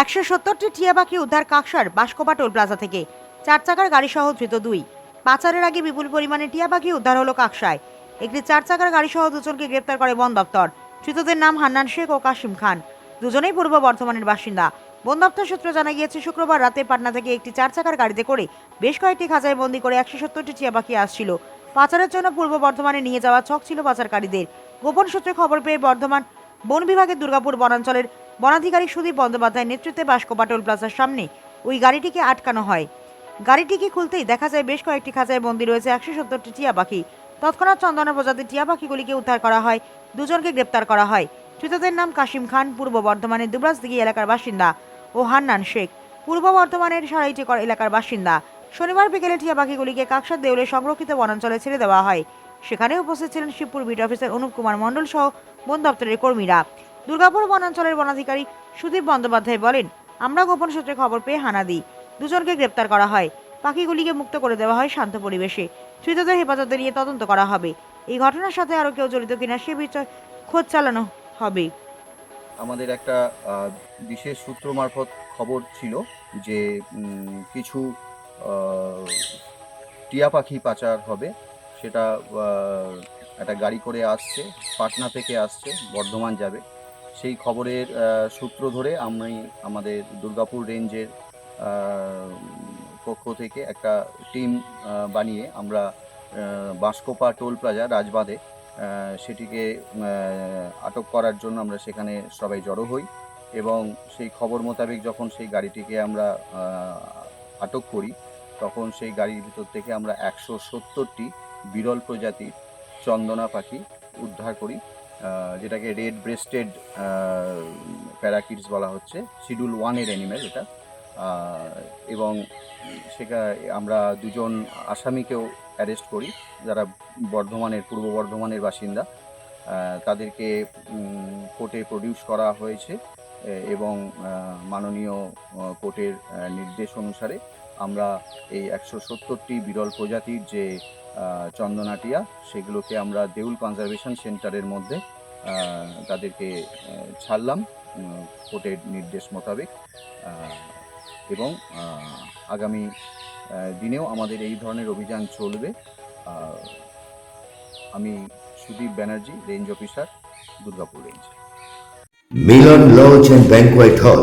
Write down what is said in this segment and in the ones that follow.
একশো সত্তরটি টিয়া পাখি উদ্ধার কাকসার বাসকোপা টোল প্লাজা থেকে। চার চাকার গাড়ি সহ ধৃত দুই। পাচারের আগে বিপুল পরিমাণে টিয়া পাখি উদ্ধার হলো কাকসায়। একটি চার চাকার গাড়ি সহ দুজনকে গ্রেপ্তার করে বন দপ্তর। ধৃতদের নাম হান্নান শেখ ও কাশিম খান। দুজনেই পূর্ব বর্ধমানের বাসিন্দা। বন দপ্তর সূত্রে জানা গিয়েছে, শুক্রবার রাতে পাটনা থেকে একটি চার চাকার গাড়িতে করে বেশ কয়েকটি খাঁচায় বন্দি করে একশো সত্তরটি টিয়া পাখি আসছিল। পাচারের জন্য পূর্ব বর্ধমানে নিয়ে যাওয়া ছক ছিল পাচারকারীদের। গোপন সূত্রে খবর পেয়ে বর্ধমান বন বিভাগের দুর্গাপুর বনাঞ্চলের বনাধিকারী সুদীপ বন্দ্যোপাধ্যায়ের নেতৃত্বে বাসকোপা টোল প্লাজার সামনে ওই গাড়িটিকে আটকানো হয়। গাড়িটিকে খুলতেই দেখা যায় বেশ কয়েকটি খাঁচায় বন্দী রয়েছে একশো সত্তরটি টিয়া পাখি। তৎক্ষণাৎ চন্দনা প্রজাতির টিয়া পাখিগুলিকে উদ্ধার করা হয়, দুজনকে গ্রেপ্তার করা হয়। ধৃতদের নাম কাশিম খান, পূর্ব বর্ধমানের দুবরাজদিঘি এলাকার বাসিন্দা ও হান্নান শেখ। পূর্ব বর্ধমানের সারাইটিকর এলাকার বাসিন্দা। শনিবার বিকেলে টিয়া পাখিগুলিকে কাকসার দেউলে সংরক্ষিত বনাঞ্চলে ছেড়ে দেওয়া হয়। সেখানে উপস্থিত ছিলেন শিবপুর বিট অফিসার অনুপ কুমার মণ্ডল সহ বন দপ্তরের কর্মীরা। দুর্গাপুর বনাঞ্চলের বনাধিকারী সুদীপ বন্দ্যোপাধ্যায় বলেন, আমরা গোপন সূত্রে খবর পেয়ে হানা দিই। দুজনকে গ্রেপ্তার করা হয়। পাখিগুলিকে মুক্ত করে দেওয়া হয় শান্ত পরিবেশে। ধৃতদের হেফাজতে নিয়ে তদন্ত করা হবে। এই ঘটনার সাথে আরও কেউ জড়িত কিনা সে বিষয়ে খোঁজ চালানো হবে। আমাদের একটা বিশেষ সূত্র মারফত খবর ছিল যে কিছু টিয়া পাখি পাচার হবে। সেটা একটা গাড়ি করে আসছে, পাটনা থেকে আসছে, বর্ধমান যাবে। সেই খবরের সূত্র ধরে আমি আমাদের দুর্গাপুর রেঞ্জের পক্ষ থেকে একটা টিম বানিয়ে আমরা বাঁশকোপা টোল প্লাজা রাজবাঁধে সেটিকে আটক করার জন্য আমরা সেখানে সবাই জড়ো হই এবং সেই খবর মোতাবেক যখন সেই গাড়িটিকে আমরা আটক করি, তখন সেই গাড়ির ভিতর থেকে আমরা একশো সত্তরটি বিরল প্রজাতির চন্দনা পাখি উদ্ধার করি যেটাকে রেড ব্রেস্টেড প্যারাকিডস বলা হচ্ছে শিডিউল ওয়ানের অ্যানিমেল এটা। এবং সেটা আমরা দুজন আসামিকেও অ্যারেস্ট করি, যারা বর্ধমানের, পূর্ব বর্ধমানের বাসিন্দা। তাদেরকে কোর্টে প্রডিউস করা হয়েছে এবং মাননীয় কোর্টের নির্দেশ অনুসারে আমরা এই একশো সত্তরটি বিরল প্রজাতির যে চন্দনাটিয়া, সেগুলোকে আমরা দেউল কনজারভেশন সেন্টারের মধ্যে তাদেরকে ছাড়লাম কোর্টের নির্দেশ মোতাবেক। এবং আগামী দিনেও আমাদের এই ধরনের অভিযান চলবে। আমি Sudip Banerjee, range officer, Durgapur range. Milan lodge and banquet hall.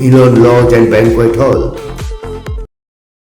Milan lodge and banquet hall